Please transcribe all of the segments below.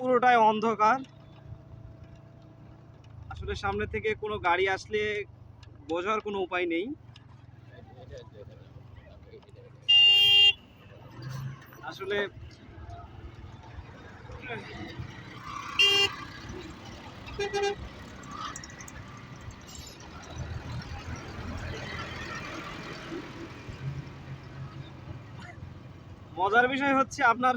পুরোটাই অন্ধকার। আসলে সামনে থেকে কোনো গাড়ি আসলে বোঝার কোনো উপায় নেই। আসলে মজার বিষয় হচ্ছে আপনার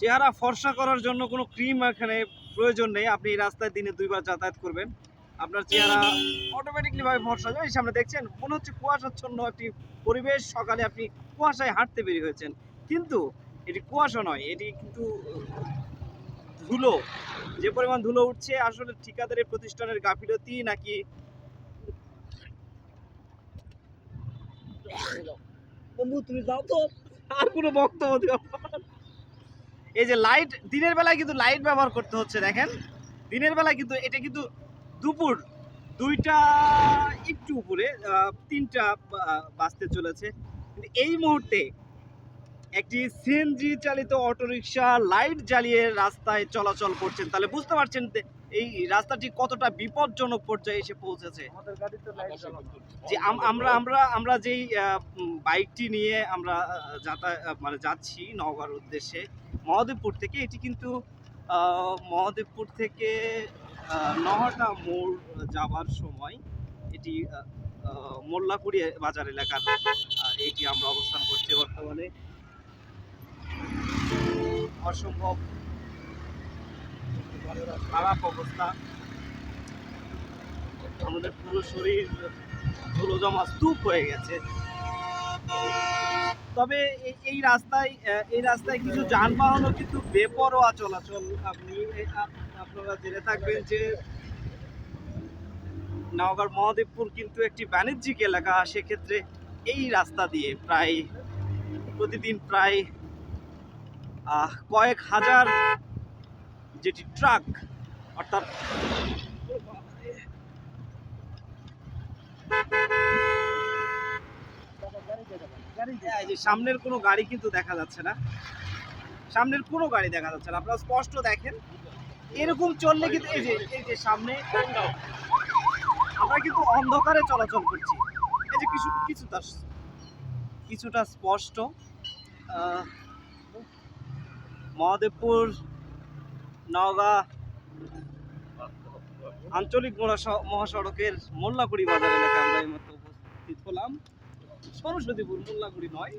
চেহারা ফর্সা করার জন্য কোনো ক্রিম এখানে প্রয়োজন নেই। আপনি এই রাস্তায় দিনে দুইবার যাতায়াত করবেন। আপনার চেহারা অটোমেটিকলি ভাবে ফর্সা যায় এই সামনে দেখছেন, মনে হচ্ছে কুয়াশাচ্ছন্ন একটি পরিবেশ। সকালে আপনি কুয়াশায় হাঁটতে বেরিয়ে হয়েছেন। কিন্তু এটি কুয়াশা নয়, এটি কিন্তু ধুলো। যে পরিমাণ ধুলো উঠছে, আসলে ঠিকাদারি প্রতিষ্ঠানের গাফিলতি নাকি বন্ধু, তুমি যাও তো। আর কোনো বক্তব্য দিও। এই যে লাইট দিনের বেলায় কিন্তু লাইট ব্যবহার করতে হচ্ছে দেখেন। দিনের বেলায় কিন্তু এটা কিন্তু দুপুর দুইটা একটু উপরে তিনটা বাঁচতে চলেছে। কিন্তু এই মুহূর্তে একটি সিএনজি চালিত অটোরিকশা লাইট জ্বালিয়ে রাস্তায় চলাচল করছেন। তাহলে বুঝতে পারছেন যে এই রাস্তাটি কতটা বিপজ্জনক পর্যায়ে এসে পৌঁছেছে। যে আমরা আমরা আমরা যেই বাইকটি নিয়ে আমরা যাতায়াত মানে যাচ্ছি নওগাঁর উদ্দেশ্যে মহাদেবপুর থেকে, এটি কিন্তু মহাদেবপুর থেকে নহাটা মোড় যাওয়ার সময় এটি মোল্লাপুরি বাজার এলাকার এটি আমরা অবস্থান করছি বর্তমানে। অসম্ভব খারাপ অবস্থা। আমাদের পুরো শরীর ধুলো জমা স্তূপ হয়ে গেছে। তবে এই- রাস্তায় এই রাস্তায় কিছু যানবাহনও কিন্তু বেপরোয়া চলাচল আপনি আপনারা জেনে থাকবেন যে নওগাঁর মহাদেবপুর কিন্তু একটি বাণিজ্যিক এলাকা। সেক্ষেত্রে এই রাস্তা দিয়ে প্রায়, প্রতিদিন প্রায় কয়েক হাজার যেটি ট্রাক, অর্থাৎ এই যে সামনের কোনো গাড়ি কিন্তু দেখা যাচ্ছে না। সামনের কোনো গাড়ি দেখা যাচ্ছে না। আপনারা স্পষ্ট দেখেন। এরকম চললে কিন্তু এই যে এই যে সামনে আমরা কিন্তু অন্ধকারে চলাচল করছি। এই যে কিছু কিছুটা কিছুটা স্পষ্ট মহাদেবপুর, নওগাঁ, আঞ্চলিক মহাস- মহাসড়কের মোল্লাকুড়ি বাজার এলাকায় আমরা এই উপস্থিত হলাম। সরস্বতীপুর মোল্লাগুড়ি নয়